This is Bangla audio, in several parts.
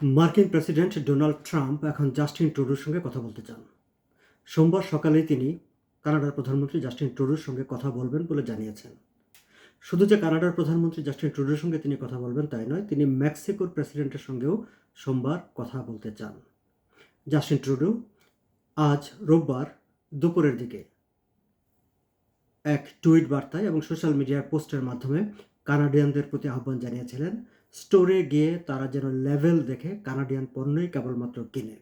মার্কিন প্রেসিডেন্ট ডোনাল্ড ট্রাম্প এখন জাস্টিন ট্রুডোর সঙ্গে কথা বলতে চান। সোমবার সকালে তিনি কানাডার প্রধানমন্ত্রী জাস্টিন ট্রুডোর সঙ্গে কথা বলবেন বলে জানিয়েছেন। শুধু যে কানাডার প্রধানমন্ত্রী জাস্টিন ট্রুডোর সঙ্গে তিনি কথা বলবেন তাই নয়, তিনি মেক্সিকোর প্রেসিডেন্টের সঙ্গেও সোমবার কথা বলতে চান। জাস্টিন ট্রুডো, আজ রোববার দুপুরের দিকে এক টুইট বার্তায় এবং সোশ্যাল মিডিয়ার পোস্টের মাধ্যমে কানাডিয়ানদের প্রতি আহ্বান জানিয়েছিলেন স্টোরে গিয়ে তারা যেন লেভেল দেখে কানাডিয়ান পণ্যই কেবলমাত্র কিনে।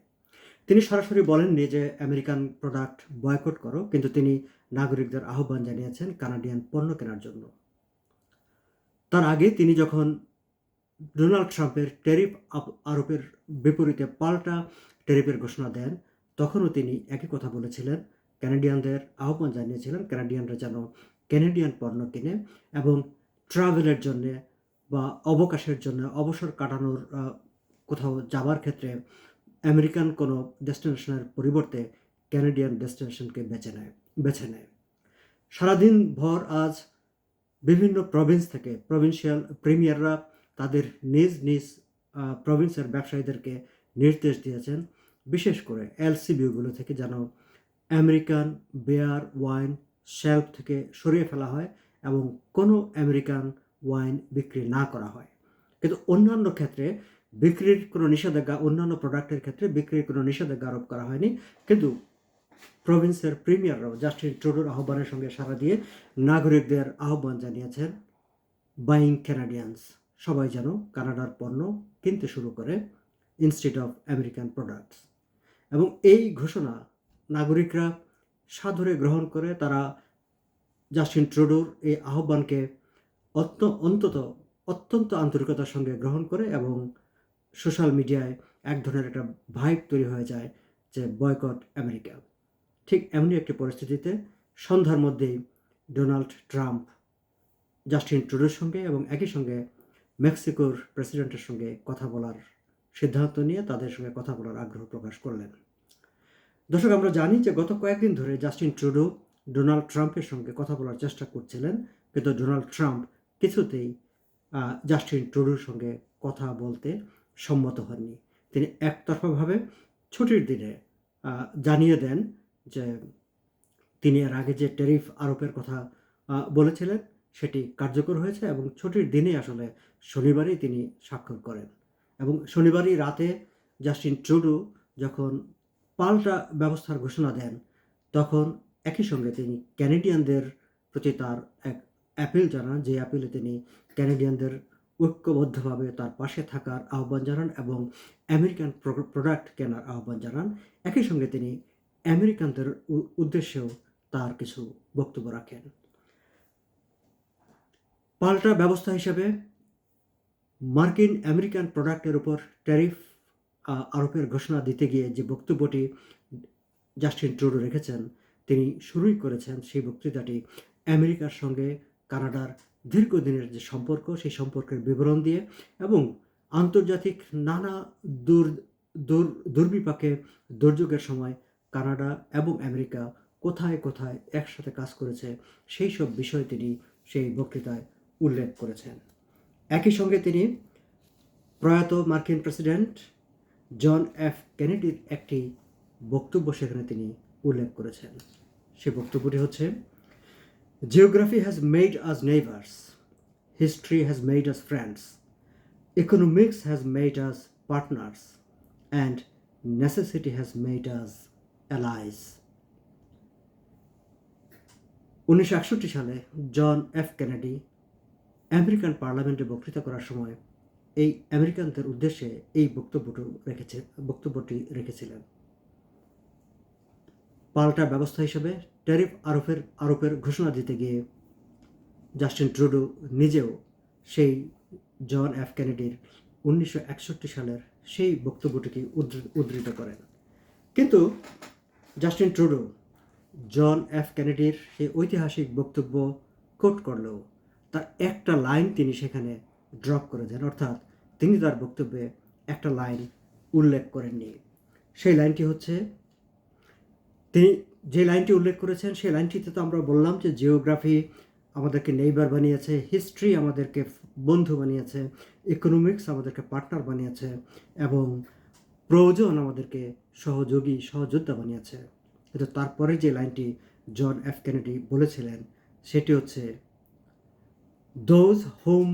তিনি সরাসরি বলেননি যে আমেরিকান প্রোডাক্ট বয়কট করো, কিন্তু তিনি নাগরিকদের আহ্বান জানিয়েছেন কানাডিয়ান পণ্য কেনার জন্য। তার আগে তিনি যখন ডোনাল্ড ট্রাম্পের ট্যারিফ আপ- আরোপের বিপরীতে পাল্টা ট্যারিফের ঘোষণা দেন, তখনও তিনি একই কথা বলেছিলেন। ক্যানাডিয়ানদের আহ্বান জানিয়েছিলেন ক্যানাডিয়ানরা যেন ক্যানাডিয়ান পণ্য কিনে এবং ট্রাভেলের জন্যে বা অবকাশের জন্য অবসর কাটানোর কোথাও যাবার ক্ষেত্রে আমেরিকান কোনো ডেস্টিনেশনের পরিবর্তে ক্যানাডিয়ান ডেস্টিনেশনকে বেছে নেয় বেছে নেয়। সারাদিন ভর আজ বিভিন্ন প্রভিন্স থেকে প্রভিন্সিয়াল প্রিমিয়াররা তাদের নিজ নিজ প্রভিন্সের ব্যবসায়ীদেরকে নির্দেশ দিয়েছেন, বিশেষ করে এলসিবিউগুলো থেকে যেন আমেরিকান বেয়ার ওয়াইন শেলফ থেকে সরিয়ে ফেলা হয় এবং কোনো আমেরিকান ওয়াইন বিক্রি না করা হয়। কিন্তু অন্যান্য ক্ষেত্রে বিক্রির কোনো নিষেধাজ্ঞা, অন্যান্য প্রোডাক্টের ক্ষেত্রে বিক্রির কোনো নিষেধাজ্ঞা আরোপ করা হয়নি। কিন্তু প্রভিন্সের প্রিমিয়াররাও জাস্টিন ট্রুডোর আহ্বানের সঙ্গে সাড়া দিয়ে নাগরিকদের আহ্বান জানিয়েছেন বাইং ক্যানাডিয়ানস সবাই যেন কানাডার পণ্য কিনতে শুরু করে ইনস্টিটিউট অফ আমেরিকান প্রোডাক্টস এবং এই ঘোষণা নাগরিকরা সাদরে গ্রহণ করে তারা জাস্টিন ট্রুডোর এই আহ্বানকে অত্য, অন্তত অত্যন্ত আন্তরিকতার সঙ্গে গ্রহণ করে এবং সোশ্যাল মিডিয়ায় এক ধরনের একটা ভাইব তৈরি হয়ে যায় যে বয়কট আমেরিকা। ঠিক এমনই একটি পরিস্থিতিতে সন্ধ্যার মধ্যেই ডোনাল্ড ট্রাম্প জাস্টিন ট্রুডোর সঙ্গে এবং একই সঙ্গে মেক্সিকোর প্রেসিডেন্টের সঙ্গে কথা বলার সিদ্ধান্ত নিয়ে তাদের সঙ্গে কথা বলার আগ্রহ প্রকাশ করলেন। দর্শক, আমরা জানি যে গত কয়েকদিন ধরে জাস্টিন ট্রুডো ডোনাল্ড ট্রাম্পের সঙ্গে কথা বলার চেষ্টা করছিলেন, কিন্তু ডোনাল্ড ট্রাম্প কিছুতেই জাস্টিন ট্রুডোর সঙ্গে কথা বলতে সম্মত হননি। তিনি একতরফাভাবে ছুটির দিনে জানিয়ে দেন যে তিনি এর আগে যে ট্যারিফ আরোপের কথা বলেছিলেন, সেটি কার্যকর হয়েছে এবং ছুটির দিনে আসলে শনিবারই তিনি স্বাক্ষর করেন। এবং শনিবারই রাতে জাস্টিন ট্রুডো যখন পাল্টা ব্যবস্থার ঘোষণা দেন, তখন একই সঙ্গে তিনি ক্যানেডিয়ানদের প্রতি তার এক অ্যাপিল জানান যে অ্যাপিলে তিনি ক্যানেডিয়ানদের ঐক্যবদ্ধভাবে তার পাশে থাকার আহ্বান জানান এবং আমেরিকান প্রোডাক্ট কেনার আহ্বান জানান। একই সঙ্গে তিনি আমেরিকানদের উদ্দেশ্যেও তার কিছু বক্তব্য রাখেন। পাল্টা ব্যবস্থা হিসেবে মার্কিন আমেরিকান প্রোডাক্টের উপর ট্যারিফ আরোপের ঘোষণা দিতে গিয়ে যে বক্তব্যটি জাস্টিন ট্রুডো রেখেছেন, তিনি শুরুই করেছেন সেই বক্তৃতাটি আমেরিকার সঙ্গে কানাডার দীর্ঘদিনের যে সম্পর্ক, সেই সম্পর্কের বিবরণ দিয়ে এবং আন্তর্জাতিক নানা দুর দুর, দুর্বিপাকে দুর্যোগের সময় কানাডা এবং আমেরিকা কোথায় কোথায় একসাথে কাজ করেছে, সেই সব বিষয় তিনি সেই বক্তৃতায় উল্লেখ করেছেন। একই সঙ্গে তিনি প্রয়াত মার্কিন প্রেসিডেন্ট জন এফ কেনেডির একটি বক্তব্য সেখানে তিনি উল্লেখ করেছেন। সে বক্তব্যটি হচ্ছে geography has made us neighbours history has made us friends economics has made us partners and necessity has made us allies উনিশশো একষট্টি সালে জন এফ কেনেডি আমেরিকান পার্লামেন্টে বক্তৃতা করার সময় এই আমেরিকানদের উদ্দেশ্যে এই বক্তব্যটি রেখেছে বক্তব্যটি রেখেছিলেন। পাল্টা ব্যবস্থা হিসেবে ট্যারিফ আরোপের আরোপের ঘোষণা দিতে গিয়ে জাস্টিন ট্রুডো নিজেও সেই জন এফ কেনেডির উনিশশো একষট্টি সালের সেই বক্তব্যটিকে উদ্ধৃ- উদ্ধৃত করেন। কিন্তু জাস্টিন ট্রুডো জন এফ কেনেডির সেই ঐতিহাসিক বক্তব্য কোট করলেও তার একটা লাইন তিনি সেখানে ড্রপ করে দেন, অর্থাৎ তিনি তার বক্তব্যে একটা লাইন উল্লেখ করেননি। সেই লাইনটি হচ্ছে তিনি যে লাইনটি উল্লেখ করেছেন, সেই লাইনটিতে তো আমরা বললাম যে জিওগ্রাফি আমাদেরকে নেইবার বানিয়েছে, হিস্ট্রি আমাদেরকে বন্ধু বানিয়েছে, ইকোনমিক্স আমাদেরকে পার্টনার বানিয়েছে, এবং প্রয়োজন আমাদেরকে সহযোগী, সহযোদ্ধা বানিয়েছে। কিন্তু তারপরে যে লাইনটি জন এফ কেনেডি বলেছিলেন, সেটি হচ্ছে those whom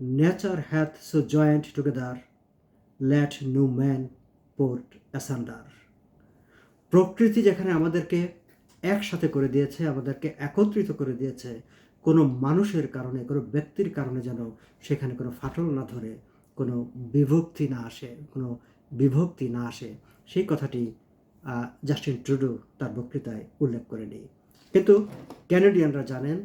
nature hath so joined together let no man put asunder প্রকৃতি যেখানে আমাদেরকে একসাথে করে দিয়েছে, আমাদেরকে একত্রিত করে দিয়েছে, কোনো মানুষের কারণে, কোনো ব্যক্তির কারণে যেন সেখানে কোনো ফাটল না ধরে, কোনো বিভক্তি না আসে, কোনো বিভক্তি না আসে, সেই কথাটি জাস্টিন ট্রুডো তার বক্তৃতায় উল্লেখ করে নেই কিন্তু ক্যানেডিয়ানরা জানেন,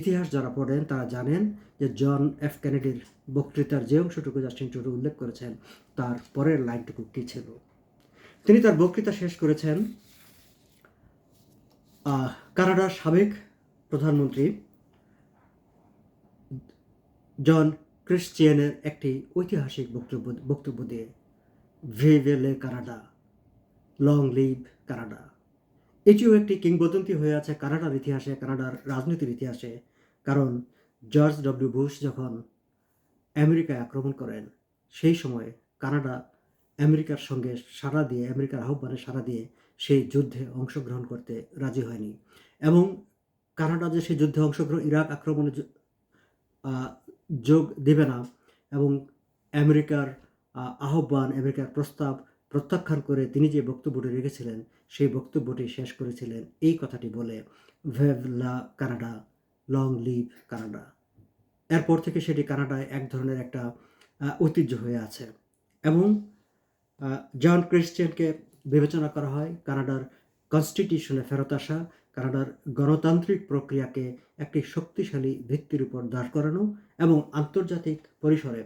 ইতিহাস যারা পড়েন তারা জানেন যে জন এফ ক্যানেডির বক্তৃতার যে অংশটুকু জাস্টিন ট্রুডো উল্লেখ করেছেন, তার পরের লাইনটুকু কী ছিল? তিনি তার বক্তৃতা শেষ করেছেন কানাডার সাবেক প্রধানমন্ত্রী জন ক্রিশ্চিয়ানের একটি ঐতিহাসিক বক্তব্য বক্তব্য দিয়ে ভেভেলে কানাডা, লং লিভ কানাডা। এটিও একটি কিংবদন্তি হয়ে আছে কানাডার ইতিহাসে, কানাডার রাজনীতির ইতিহাসে, কারণ জর্জ ডব্লিউ বুশ যখন আমেরিকায় আক্রমণ করেন, সেই সময় কানাডা আমেরিকার সঙ্গে সাড়া দিয়ে, আমেরিকার আহ্বানে সাড়া দিয়ে সেই যুদ্ধে অংশগ্রহণ করতে রাজি হয়নি। এবং কানাডা যে সেই যুদ্ধে অংশগ্রহণ, ইরাক আক্রমণে যোগ দেবে না এবং আমেরিকার আহ্বান, আমেরিকার প্রস্তাব প্রত্যাখ্যান করে তিনি যে বক্তব্যটি রেখেছিলেন, সেই বক্তব্যটি শেষ করেছিলেন এই কথাটি বলে, ভেভ লা কানাডা, লং লিভ কানাডা। এরপর থেকে সেটি কানাডায় এক ধরনের একটা ঐতিহ্য হয়ে আছে। এবং জন ক্রিশ্চিয়ানকে বিবেচনা করা হয় কানাডার কনস্টিটিউশনে ফেরত আসা, কানাডার গণতান্ত্রিক প্রক্রিয়াকে একটি শক্তিশালী ভিত্তির উপর দাঁড় করানো এবং আন্তর্জাতিক পরিসরে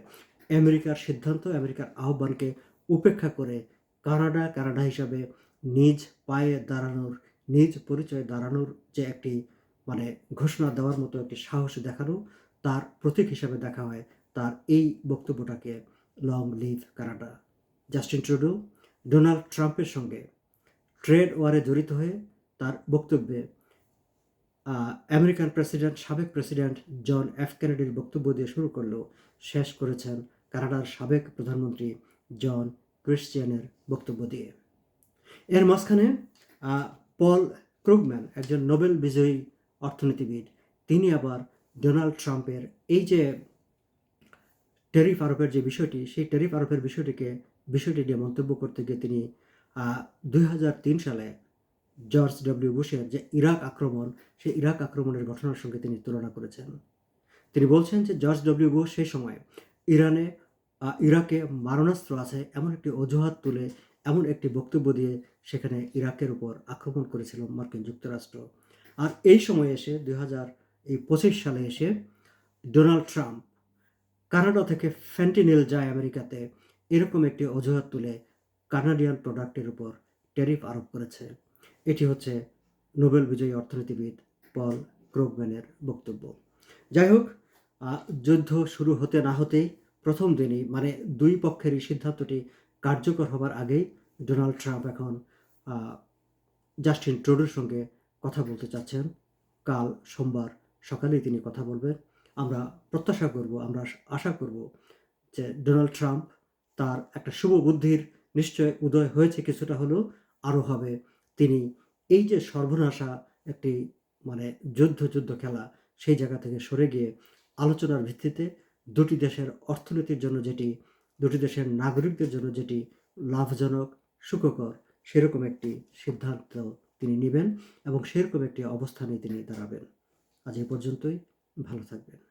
আমেরিকার সিদ্ধান্ত, আমেরিকার আহ্বানকে উপেক্ষা করে কানাডা কানাডা হিসাবে নিজ পায়ে দাঁড়ানোর, নিজ পরিচয়ে দাঁড়ানোর যে একটি মানে ঘোষণা দেওয়ার মতো একটি সাহস দেখানো, তার প্রতীক হিসাবে দেখা হয়। তার এই বক্তব্যটাকে long live Canada. Justin Trudeau, Donald ট্রাম্পের সঙ্গে ট্রেড ওয়ারে জড়িত হয়ে তার বক্তব্যে আমেরিকান প্রেসিডেন্ট, সাবেক প্রেসিডেন্ট জন এফ কেনেডির বক্তব্য দিয়ে শুরু করলেও শেষ করেছেন কানাডার সাবেক প্রধানমন্ত্রী জন ক্রিশ্চিয়ানের বক্তব্য দিয়ে। এর মাঝখানে পল ক্রুগম্যান, একজন নোবেল বিজয়ী অর্থনীতিবিদ, তিনি আবার ডোনাল্ড ট্রাম্পের এই যে টেরিফ আরোপের যে বিষয়টি, সেই টেরিফ আরোপের বিষয়টিকে বিষয়টি নিয়ে মন্তব্য করতে গিয়ে তিনি দুই হাজার তিন সালে জর্জ ডব্লিউ বুশের যে ইরাক আক্রমণ, সেই ইরাক আক্রমণের ঘটনার সঙ্গে তিনি তুলনা করেছেন। তিনি বলছেন যে জর্জ ডব্লিউ বুশ সেই সময় ইরানে ইরাকে মারণাস্ত্র আছে, এমন একটি অজুহাত তুলে, এমন একটি বক্তব্য দিয়ে সেখানে ইরাকের উপর আক্রমণ করেছিল মার্কিন যুক্তরাষ্ট্র। আর এই সময় এসে, দুই হাজার পঁচিশ সালে এসে ডোনাল্ড ট্রাম্প কানাডা থেকে ফ্যান্টিনিল যায় আমেরিকাতে এরকম একটি অজুহাত তুলে কানাডিয়ান প্রোডাক্টের উপর ট্যারিফ আরোপ করেছে। এটি হচ্ছে নোবেল বিজয়ী অর্থনীতিবিদ পল ক্রোগম্যানের বক্তব্য। যাই হোক যুদ্ধ শুরু হতে না হতেই প্রথম দিনই মানে দুই পক্ষেরই সিদ্ধান্তটি কার্যকর হবার আগেই ডোনাল্ড ট্রাম্প এখন জাস্টিন ট্রুডোর সঙ্গে কথা বলতে চাচ্ছেন। কাল সোমবার সকালেই তিনি কথা বলবেন। আমরা প্রত্যাশা করব, আমরা আশা করব যে ডোনাল্ড ট্রাম্প তার একটা শুভ বুদ্ধির নিশ্চয় উদয় হয়েছে কিছুটা হলেও আরও হবে। তিনি এই যে সর্বনাশা একটি মানে যুদ্ধ যুদ্ধ খেলা, সেই জায়গা থেকে সরে গিয়ে আলোচনার ভিত্তিতে দুটি দেশের অর্থনীতির জন্য যেটি, দুটি দেশের নাগরিকদের জন্য যেটি লাভজনক, সুখকর, সেরকম একটি সিদ্ধান্ত তিনি নেবেন এবং সেরকম একটি অবস্থানে তিনি দাঁড়াবেন। আজ এ পর্যন্তই। ভালো থাকবেন।